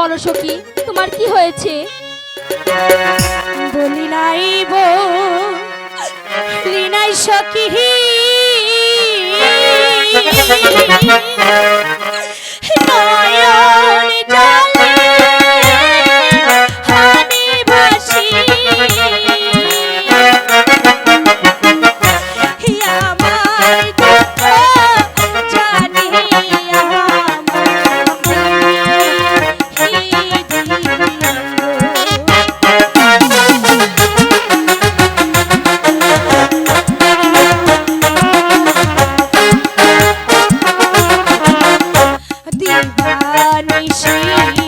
বলো সখী তোমার কি হয়েছে? বলি নাই বলি নাই সখী। হানি ভাসি। Queen Sheree.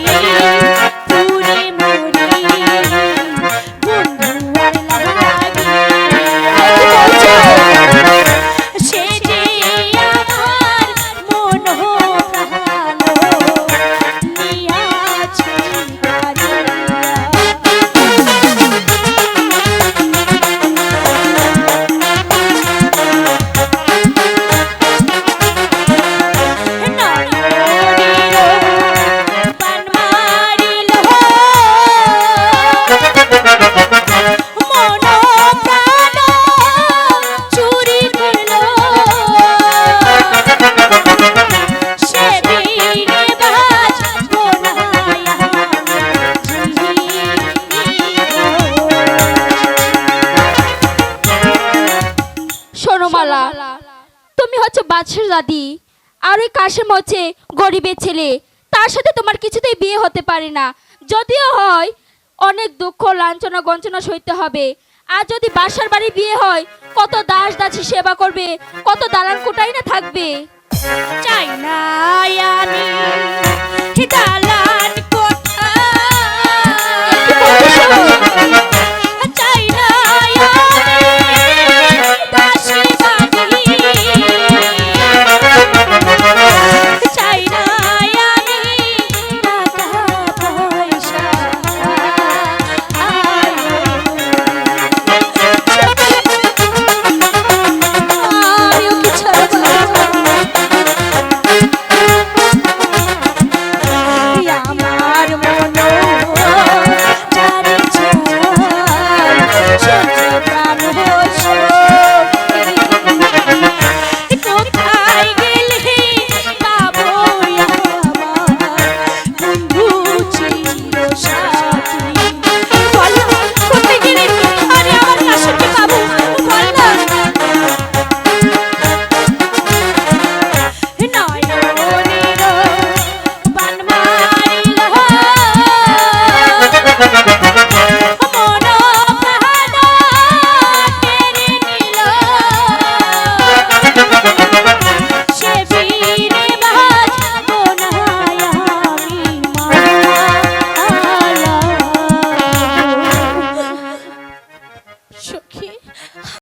বাদশার দাদি আর ওই কাশেম হচ্ছে গরিবের ছেলে, তার সাথে তোমার কিছুতেই বিয়ে হতে পারে না। যদিও হয়, অনেক দুঃখ, লাঞ্ছনা গঞ্চনা সইতে হবে। আর যদি বাসার বাড়ি বিয়ে হয়, কত দাস দাসী সেবা করবে, কত দালান কোটাই না থাকবে। চাই না দালান